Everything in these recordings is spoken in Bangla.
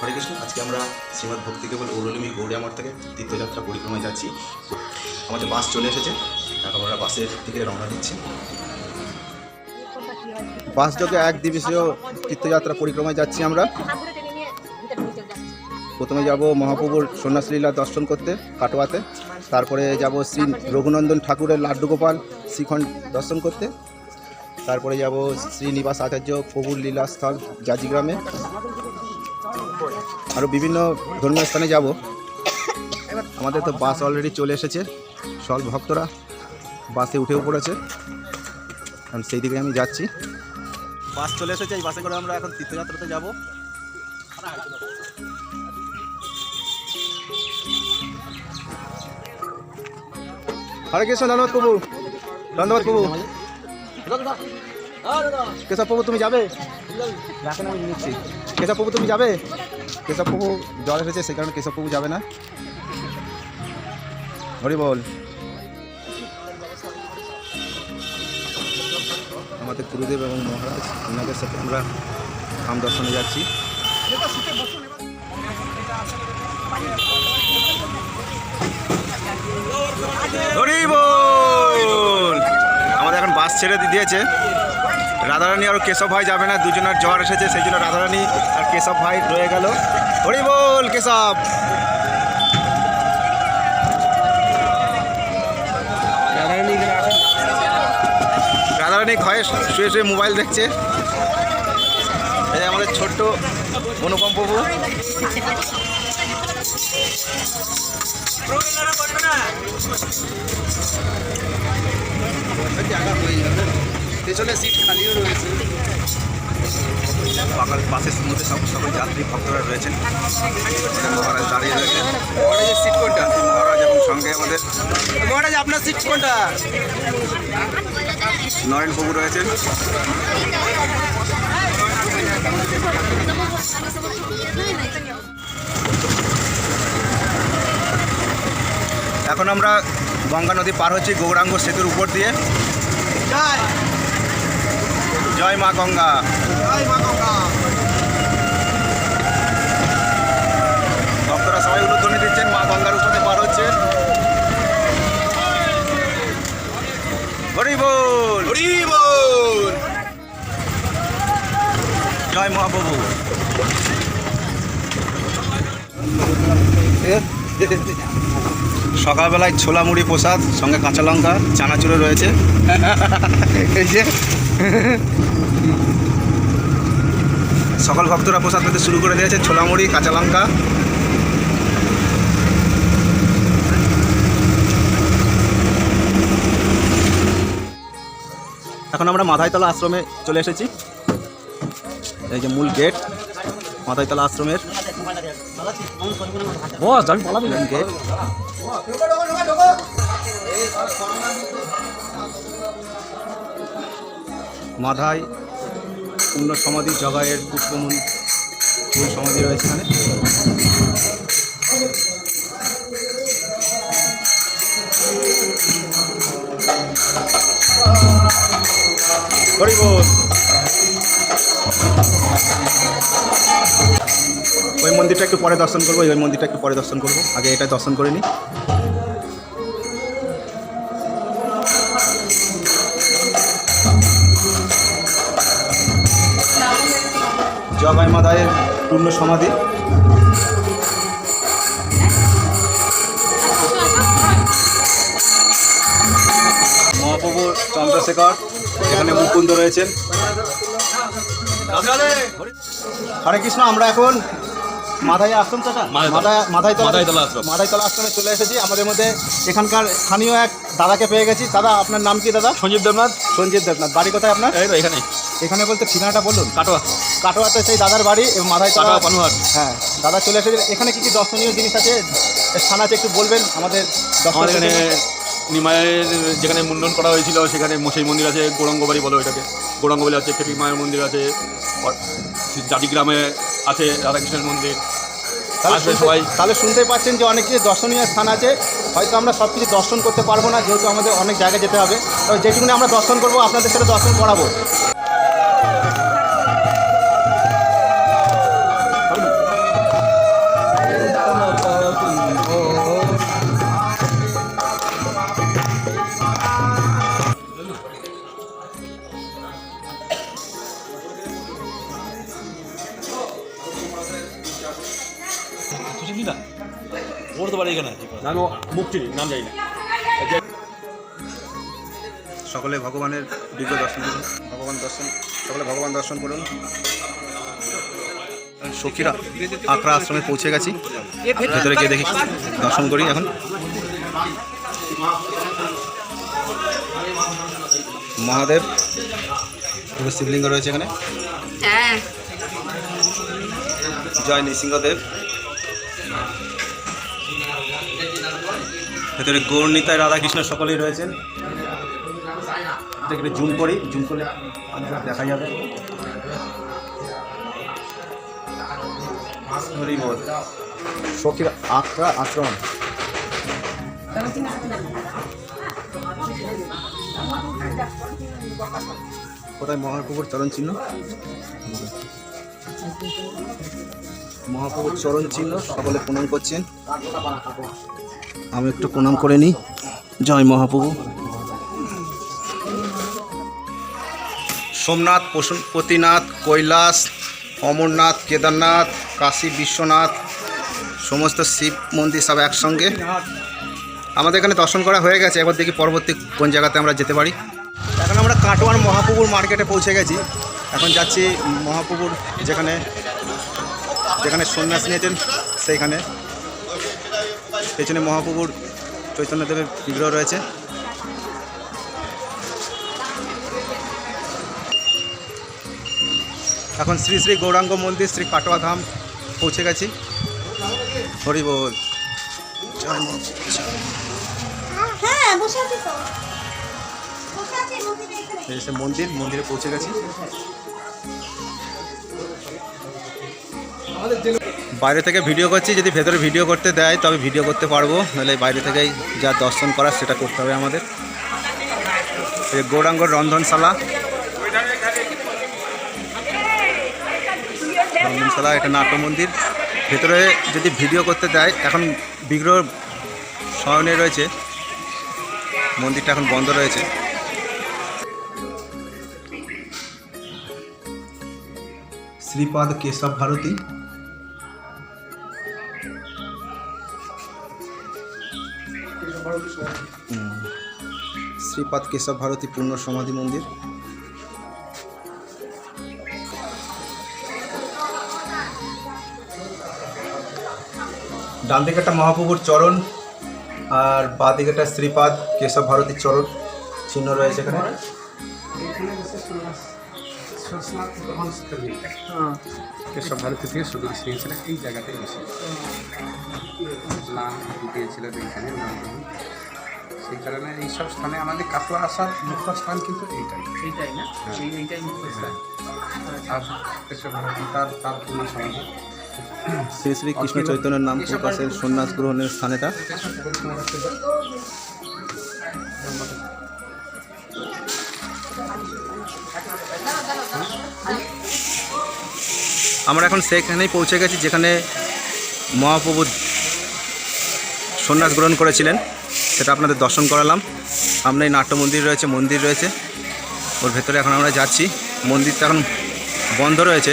হরে কৃষ্ণ, আজকে আমরা শ্রীমৎ ভক্তি কেবল ঔরলিমি গৌড়িয়া মঠ থেকে তীর্থযাত্রা পরিক্রমায় যাচ্ছি। আমাদের বাস চলে এসেছে, এখন আমরা বাসের দিকে রওনা দিচ্ছি। বাস যোগে এক দিবসীয় তীর্থযাত্রা পরিক্রমায় যাচ্ছি আমরা। প্রথমে যাব মহাপ্রভুর সন্ন্যাসলীলা দর্শন করতে, কাটোয়াতে। তারপরে যাব শ্রী রঘুনন্দন ঠাকুরের লাড্ডু গোপাল শ্রীখণ্ড দর্শন করতে। তারপরে যাব শ্রীনিবাস আচার্য প্রভুর লীলাস্থল জাজিগ্রামে। আরও বিভিন্ন ধর্মীয় স্থানে যাব। আমাদের তো বাস অলরেডি চলে এসেছে। সব ভক্তরা বাসে উঠেও পড়েছে। কারণ সেই দিকে আমি যাচ্ছি। বাস চলে এসেছে, এই বাসে করে আমরা এখন তীর্থযাত্রাতে যাব। হরে কৃষ্ণ, ধন্যবাদ প্রভু। ধন্যবাদ প্রভু। কেশব প্রভু, তুমি যাবে? কেশব প্রভু, তুমি যাবে? কেশব প্রভু জ্বর এসেছে, সেই কারণে কেশব প্রভু যাবে না। হরি বল। আমাদের গুরুদেব এবং মহারাজ ওনাদের সাথে আমরা ধাম দর্শনে যাচ্ছি। আমাদের এখন বাস ছেড়ে দিয়েছে। রাধারানী আর কেশব ভাই যাবে না দুজনের জ্বর এসেছে সেই জন্য রাধারানী আর কেশব ভাই রয়ে গেল। হরি বল কেশব! রাধারানী ঘরে শুয়ে শুয়ে মোবাইল দেখছে। এই আমাদের ছোট্ট অনুপম প্রভু। পেছনে সিট খালিও রয়েছে। বাসের মধ্যে সব যাত্রী, ভক্তরা রয়েছেন। মহারাজ দাঁড়িয়ে রয়েছেন। মহারাজের সিট কোনটা? মহারাজ এবং সঙ্গে আমাদের মহারাজ, আপনার সিট কোনটা? নরেন বাবু রয়েছেন। এখন আমরা গঙ্গা নদী পার হচ্ছি গৌরাঙ্গ সেতুর উপর দিয়ে। জয় মা গঙ্গা। ভক্তরা সবাই উলুধ্বনি দিচ্ছেন মা গঙ্গার উপরে পার হচ্ছে। হরি বল। হরি বল। জয় মহাপ্রভু। সকালবেলায় ছোলা মুড়ি প্রসাদ সঙ্গে কাঁচা লঙ্কা চানাচুরে রয়েছে। এই যে সকল ভক্তরা প্রসাদ পেতে শুরু করে দিয়েছে। ছোলা মুড়ি কাঁচা লঙ্কা এখন আমরা মাথাইতলা আশ্রমে চলে এসেছি। এই যে মূল গেট মাথাইতলা আশ্রমের। বস গেট মাথায় পূর্ণ সমাধি, জগায়ের পুষ্পমূল ফুল সমাধি রয়েছে এখানে। ওই মন্দিরটা একটু পরে দর্শন করব ওই মন্দিরটা একটু পরে দর্শন করব। আগে এটা দর্শন করে নিই। জগাই মাদায়ের পূর্ণ সমাধি। মহাপ্রভু চন্দ্রশেখর এখানে মুকুন্দ রয়েছেন। হরে কৃষ্ণ আমরা এখন মাথায় আশ্রম চাচা? মাথায়- মাথায় আশ্রম। মাথায়তলা আশ্রমে চলে এসেছি। আমাদের মধ্যে এখানকার স্থানীয় এক দাদাকে পেয়ে গেছি। দাদা আপনার নাম কি দাদা? সঞ্জীব দেবনাথ। সঞ্জিত দেবনাথ। বাড়ি কোথায় আপনার? এখানে এখানে বলতে ঠিকানাটা বলুন। কাটোয়া। কাটোয়াতে সেই দাদার বাড়ি এবং মাথায় কাটোয়া পানুহাট। হ্যাঁ দাদা চলে এসেছে। এখানে কি কি দর্শনীয় জিনিস আছে? স্থান আছে একটু বলবেন আমাদের আমাদের এখানে নিমায়ের যেখানে মুন্ডন করা হয়েছিল সেখানে মশাই মন্দির আছে গৌরঙ্গবাড়ি বলো এটাকে গৌরঙ্গবাড়ি আছে খেপি মায়ের মন্দির আছে জাতিগ্রামে আছে রাধাকৃষ্ণের মন্দির। তাহলে আসবে সবাই। তাহলে শুনতে পাচ্ছেন যে অনেক কিছু দর্শনীয় স্থান আছে। হয়তো আমরা সব কিছু দর্শন করতে পারব না যেহেতু আমাদের অনেক জায়গায় যেতে হবে। তো যেটুকুনি আমরা দর্শন করব আপনাদের সাথে দর্শন করাবো। বাড়ি এখানে? না আমি মুখ চিনি নাম জানি না। সকলে ভগবানের দিব্য দর্শন করুন। ভগবান দর্শন সকলে ভগবান দর্শন করুন। সখীরা আকরা আশ্রমে পৌঁছে গেছি। ভেতরে গিয়ে দেখি দর্শন করি এখন। মহাদেব শিবলিঙ্গ রয়েছে এখানে। হ্যাঁ। জয় নৃসিংহদেব। ভেতরে গৌরনীতায় রাধাকৃষ্ণ সকলেই রয়েছেন। একটু জুম করি, জুম করে দেখা যাবে। সখীর আকরা আশ্রম কোথায় মহাপ্রভুর চরণ চিহ্ন? মহাপ্রভুর চরণ চিহ্ন সকলে প্রণাম করছেন। আমি একটু প্রণাম করে নিই। জয় মহাপ্রভু। সোমনাথ পশুপতিনাথ কৈলাস, অমরনাথ, কেদারনাথ, কাশী, বিশ্বনাথ, সমস্ত শিব মন্দির সব একসঙ্গে। আমাদের এখানে দর্শন করা হয়ে গেছে। এবার দেখি পরবর্তী কোন জায়গাতে আমরা যেতে পারি। এখন আমরা কাটোয়ার মহাপ্রভুর মার্কেটে পৌঁছে গেছি। এখন যাচ্ছি মহাপ্রভুর যেখানে যেখানে সন্ন্যাস নিয়েছেন, সেইখানে। পেছনে মহাপ্রভুর চৈতন্যদেবের বিগ্রহ রয়েছে। এখন শ্রী শ্রী গৌরাঙ্গ মন্দির শ্রী কাটোয়া ধাম পৌঁছে গেছি। হরি বল। হ্যাঁ মন্দিরে মন্দির মন্দিরে পৌঁছে গেছি। বাইরে থেকে ভিডিও করছি, যদি ভেতরে ভিডিও করতে দেয় তবে ভিডিও করতে পারব, নাহলে বাইরে থেকেই যা দর্শন করার সেটা করতে হবে আমাদের। এই গৌরাঙ্গর রন্ধনশালা। রন্ধনশালা, এটা নাট্য মন্দির। ভেতরে যদি ভিডিও করতে দেয়, এখন বিগ্রহ শয়নে রয়েছে। মন্দিরটা এখন বন্ধ রয়েছে। শ্রীপাদ কেশব ভারতী। শ্রীপাদ কেশব ভারতী পূর্ণ সমাধি মন্দির। ডান দিকে একটা মহাপ্রভুর চরণ আর বাঁ দিকে একটা শ্রীপাদ কেশব ভারতীর চরণ চিহ্ন রয়েছে এখানে। কেশব ভারতী থেকে এই জায়গাটাই বেশি নাম দিয়েছিল এইখানে নাম সেই কারণে এইসব স্থানে আমাদের কাটোয়া আসার মুখ্য স্থান কিন্তু এইটাই। এইটাই না? এইটাই মুখ্য স্থান। তার তার পূর্ণ সমাধি। শ্রী শ্রী কৃষ্ণ চৈতন্যের নাম প্রকাশের সন্ন্যাস গ্রহণের স্থানেটা আমরা এখন সেখানেই পৌঁছে গেছি যেখানে মহাপ্রভু সন্ন্যাস গ্রহণ করেছিলেন। সেটা আপনাদের দর্শন করালাম। সামনে নাট্য মন্দির রয়েছে মন্দির রয়েছে। ওর ভেতরে এখন আমরা যাচ্ছি। মন্দিরটা এখন বন্ধ রয়েছে।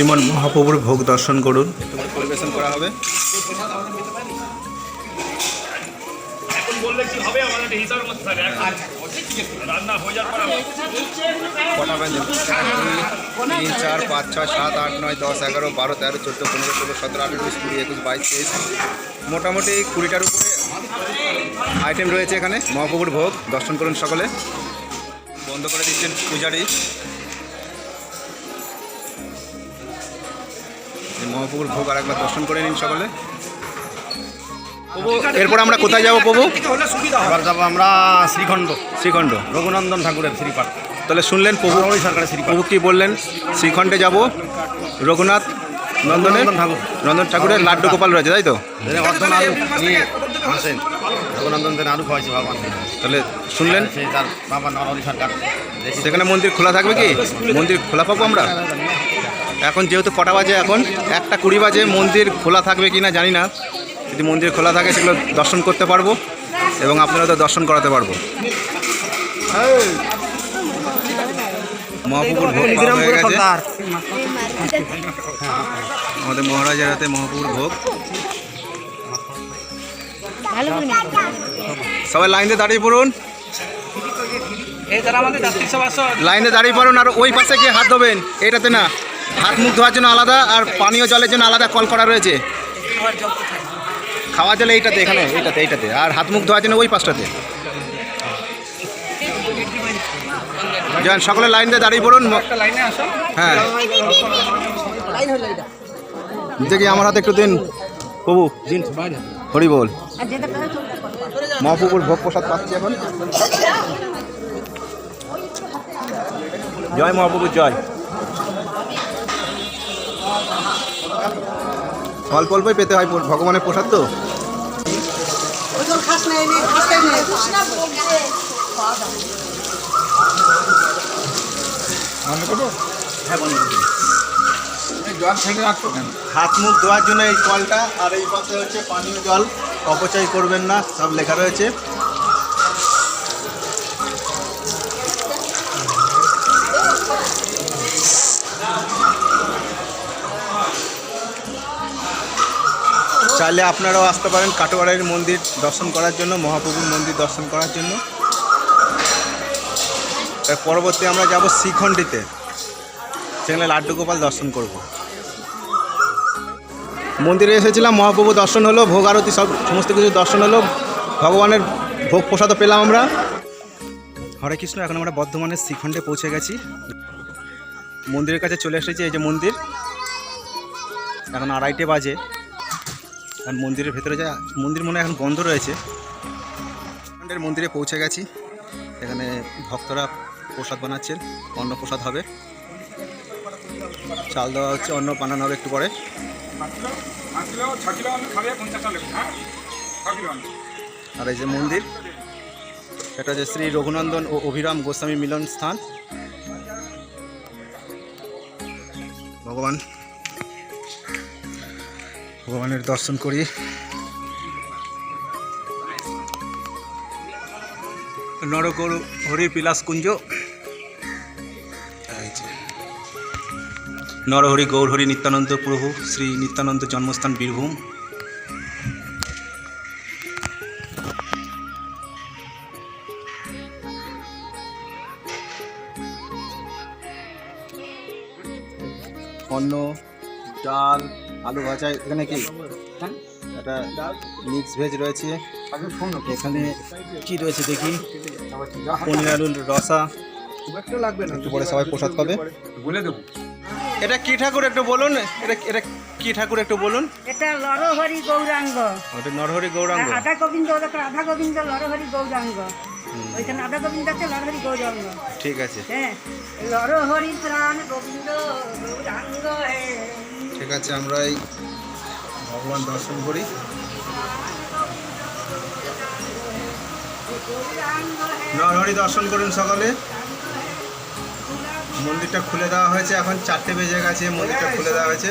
শ্রীমন মহাপ্রভুর ভোগ দর্শন করুন। পরিবেশন করা হবে? দুই, তিন চার পাঁচ ছয় সাত আট নয় দশ এগারো বারো তেরো চোদ্দ পনেরো ষোলো সতেরো আঠেরো উনিশ কুড়ি একুশ বাইশ তেইশ। মোটামুটি কুড়িটার উপরে আইটেম রয়েছে এখানে। মহাপ্রভুর ভোগ। দর্শন করুন সকলে। বন্ধ করে দিচ্ছেন পূজারি। মহাপ্রভুর ভোগ আর একবার দর্শন করে নিন সকলে। এরপর আমরা কোথায় যাব প্রভু? এবার যাব আমরা শ্রীখণ্ড। শ্রীখণ্ড। রঘুনন্দন ঠাকুরের শ্রীপাঠ তাহলে শুনলেন প্রভু? সরকারের শ্রী প্রভু কি বললেন? শ্রীখণ্ডে যাব। রঘুনাথ নন্দনের ঠাকুর। নন্দন ঠাকুরের লাড্ডু গোপাল রয়েছে তাই তো? আসেন। রঘুনন্দন দেন আলু খাওয়াইছে ভগবান। তাহলে শুনলেন? তার বাবা নরহরি সরকার সেখানে মন্দির খোলা থাকবে কি? মন্দির খোলা পাবো আমরা? এখন যেহেতু কটা বাজে এখন একটা কুড়ি বাজে মন্দির খোলা থাকবে কি না জানি না। যদি মন্দির খোলা থাকে সেগুলো দর্শন করতে পারব এবং আপনারা তো দর্শন করাতে পারব। মহাপুকুর ভোগ হয়ে গেছে। আমাদের মহারাজের হাতে মহাপুকুর ভোগ। সবাই লাইনে দাঁড়িয়ে পড়ুন। লাইনে দাঁড়িয়ে পড়ুন আর ওই পাশে গিয়ে হাত ধোবেন। এইটাতে না। হাত মুখ ধোয়ার জন্য আলাদা আর পানীয় জলের জন্য আলাদা কল করা রয়েছে। খাওয়া জলে এইটাতে, এখানে এইটাতে এইটাতে। আর হাত মুখ ধোয়ার জন্য ওই পাশটাতে। সকলে লাইন দিয়ে দাঁড়িয়ে পড়ুন। হ্যাঁ। দেখি আমার হাতে একটু দিন। প্রভু হরি বল। মহাপুকুর ভোগ প্রসাদ পাচ্ছি এখন। জয় মহাপ্রভুর জয়। অল্প অল্পই পেতে হয় ভগবানের প্রসাদ তো? কেন? হাত মুখ ধোয়ার জন্য এই কলটা আর এই পাশে হচ্ছে পানীয় জল। অপচয় করবেন না সব লেখা রয়েছে। চাইলে আপনারাও আসতে পারেন কাটোয়ারের মন্দির দর্শন করার জন্য, মহাপ্রভুর মন্দির দর্শন করার জন্য। পরবর্তী আমরা যাব শ্রীখণ্ডিতে। সেখানে লাড্ডু গোপাল দর্শন করব। মন্দিরে এসেছিলাম মহাপ্রভু দর্শন হলো, ভোগ আরতি সব সমস্ত কিছু দর্শন হলো, ভগবানের ভোগ প্রসাদও পেলাম আমরা। হরে কৃষ্ণ, এখন আমরা বর্ধমানের শ্রীখণ্ডে পৌঁছে গেছি। মন্দিরের কাছে চলে এসেছি, এই যে মন্দির। এখন আড়াইটে বাজে। এখন মন্দিরের ভেতরে যা মন্দির মনে এখন বন্ধ রয়েছে। মন্দিরে পৌঁছে গেছি। এখানে ভক্তরা প্রসাদ বানাচ্ছেন, অন্ন প্রসাদ হবে। চাল দেওয়া হচ্ছে, অন্ন বানানো হবে একটু পরে। আর এই যে মন্দির, এটা হচ্ছে শ্রী রঘুনন্দন ও অভিরাম গোস্বামী মিলন স্থান। ভগবান ভগবানের দর্শন করি। নরকর হরি পিলাস কুঞ্জ। নরহরি গৌরহরি নিত্যানন্দ প্রভু, শ্রী নিত্যানন্দ জন্মস্থান বীরভূম। আলু ভাজা এখানে কি? একটা মিক্স ভেজ রয়েছে। এখানে কি রয়েছে দেখি? পনির আলুর রসা। একটু পরে সবাই প্রসাদ পাবে। বলে দেবো এটা কি ঠাকুর একটু বলুন? এটা এটা কি ঠাকুর একটু বলুন? এটা লরহরি গৌরাঙ্গ। ওটা নরহরি গৌরাঙ্গ। আধা গোবিন্দ ওটা রাধা গোবিন্দ লরহরি গৌরাঙ্গ। ওইখানে রাধা গোবিন্দ আছে লরহরি গৌরাঙ্গ। ঠিক আছে। হ্যাঁ লরহরি প্রাণ গোবিন্দ গৌরাঙ্গ হে। ঠিক আছে আমরা এই ভগবান দর্শন করি। নরহরি দর্শন করুন সকালে। মন্দিরটা খুলে দেওয়া হয়েছে, এখন চারটে বেজে গেছে, মন্দিরটা খুলে দেওয়া হয়েছে।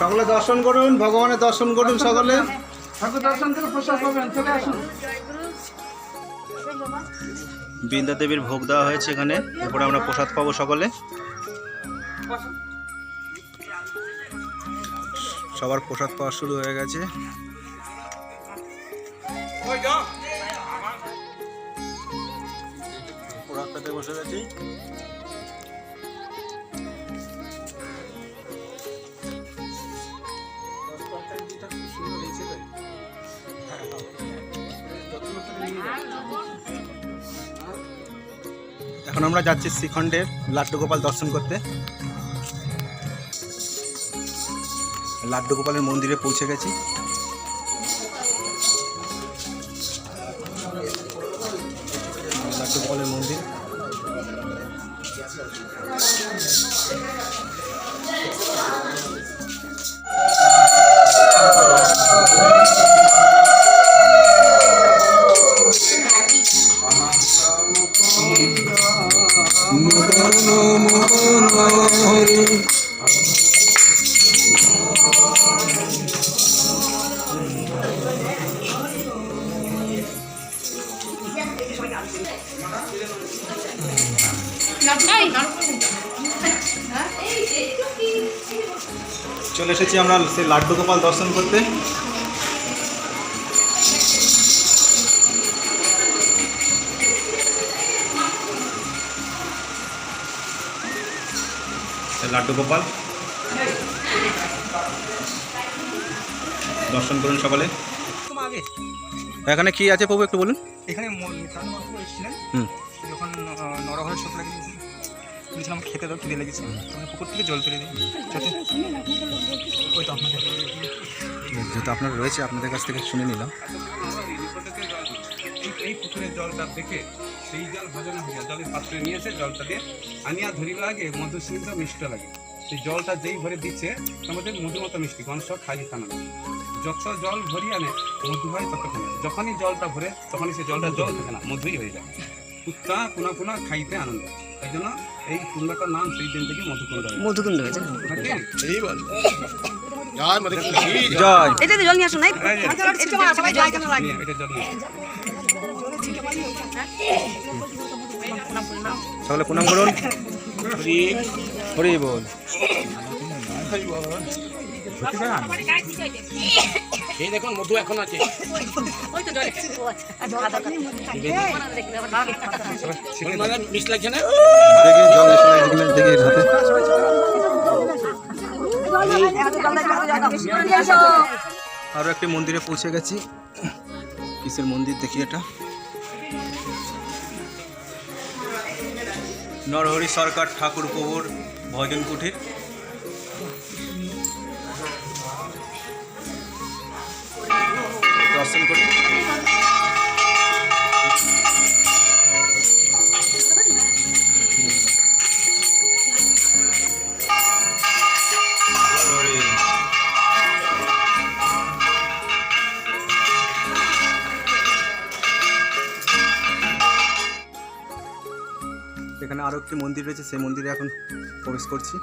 সকলে দর্শন করুন, ভগবানের দর্শন করুন সকলে। বৃন্দা দেবীর ভোগ দেওয়া হয়েছে এখানে, এরপরে আমরা প্রসাদ পাবো সকলে। সবার প্রসাদ পাওয়া শুরু হয়ে গেছে। প্রসাদ এখন আমরা যাচ্ছি শ্রীখণ্ডের লাড্ডু গোপাল দর্শন করতে। লাড্ডু গোপালের মন্দিরে পৌঁছে গেছি। এসেছি আমরা সেই লাড্ডু গোপাল দর্শন করতে। লাড্ডু গোপাল। দর্শন করুন সকালে। এখানে কি আছে প্রভু একটু বলুন? এখানে। যখন নরহরের শোক লাগে বলেছিলাম খেতে দাও খিদে লেগেছে। পুকুর থেকে জল তুলে দিই। যাতে ওই তো আপনাদের। যেহেতু আপনার রয়েছে আপনাদের কাছ থেকে শুনে নিলাম। এই পুকুরের জলটা দেখে সেই জল ভজনা হয়ে জলের পাত্রে নিয়ে এসে জলটা দিয়ে আনিয়া ধরি লাগে মধু সিদ্ধ মিষ্ট লাগে। সেই জলটা যেই ভরে দিচ্ছে মধ্যে মধু মতো মিষ্টি গণ সব খাই খানা যত জল ভরি আনে মধু হয় ততক্ষণ। যখনই জলটা ভরে তখনই সেই জলটা জল থাকে না মধুই হয়ে যায়। কুত্তা কোনা কোনা খাইতে আনন্দ। এই জন্য এই কুণ্ডটার নাম সেই দিন থেকে মধুকুণ্ড মধুকুণ্ড হয়েছে। জয়। এটা জল নিয়ে। সকলে প্রণাম করুন। হরি বল। এই দেখুন মধু এখন আছে। মিস লাগছে না? আরও একটি মন্দিরে পৌঁছে গেছি। কিসের মন্দির দেখি এটা? নরহরি সরকার ঠাকুর প্রভুর ভজন কুঠির। দর্শন করি। এখানে আরও একটি মন্দির রয়েছে সেই মন্দিরে এখন প্রবেশ করছি।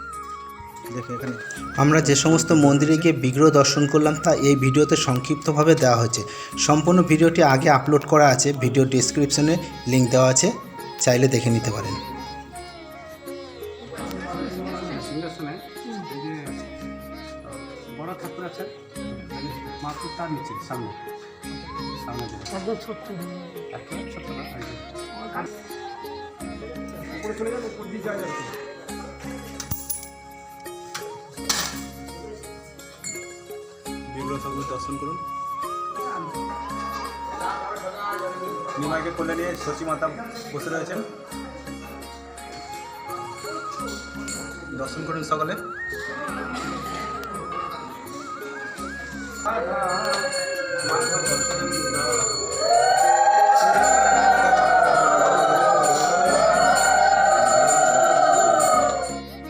আমরা যে সমস্ত মন্দিরে গিয়ে বিগ্রহ দর্শন করলাম তা এই ভিডিওতে সংক্ষিপ্তভাবে দেওয়া হয়েছে সম্পূর্ণ ভিডিওটি আগে আপলোড করা আছে ভিডিও ডিসক্রিপশনে লিঙ্ক দেওয়া আছে চাইলে দেখে নিতে পারেন সিংহাসনে বড় ঠাকুর আছে মাত্র তার নিচে সামনে সামনে যে। একদম ছোট্ট। উপরে চলে উপর দিয়ে যাওয়া বিগ্রহ ঠাকুর দর্শন করুন। নিমাইকে কোলে নিয়ে শচী মাতা বসে রয়েছেন। দর্শন করুন সকালে।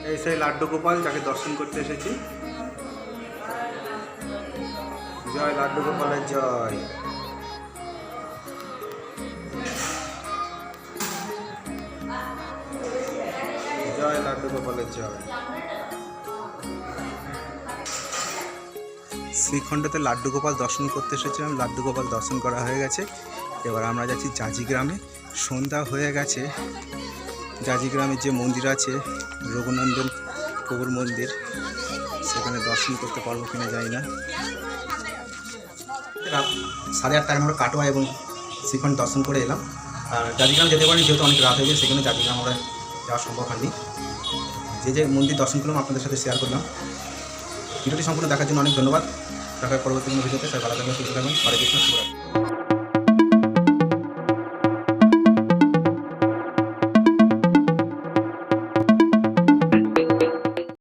এই সেই লাড্ডু গোপাল যাকে দর্শন করতে এসেছি। জয় লাড্ডু গোপালের জয়। জয় লাড্ডু গোপালের জয়। শ্রীখণ্ডতে লাড্ডু গোপাল দর্শন করতে এসেছিলাম, লাড্ডু গোপাল দর্শন করা হয়ে গেছে। এবার আমরা যাচ্ছি জাজি গ্রামে সন্ধ্যা হয়ে গেছে। জাজি যে মন্দির আছে, রঘুনন্দন প্রভুর মন্দির, সেখানে দর্শন করতে পারব কিনা জানি না। সাড়ে আটটায় আমরা কাটোয়া এবং সেখানে দর্শন করে এলাম। আর জাতিগ্রাম যেতে পারিনি, যেহেতু অনেক রাত হয়ে গেছে, সেখানে জাজিগ্রাম আমরা যাওয়া সম্ভব হয়নি। যে যে মন্দির দর্শন করলাম, আপনাদের সাথে শেয়ার করলাম। ভিডিওটি সম্পূর্ণ দেখার জন্য অনেক ধন্যবাদ। দেখা পরবর্তী কোনো ভিডিওতে। সবাই ভালো থাকবেন, সুস্থ থাকবেন। হরে কৃষ্ণ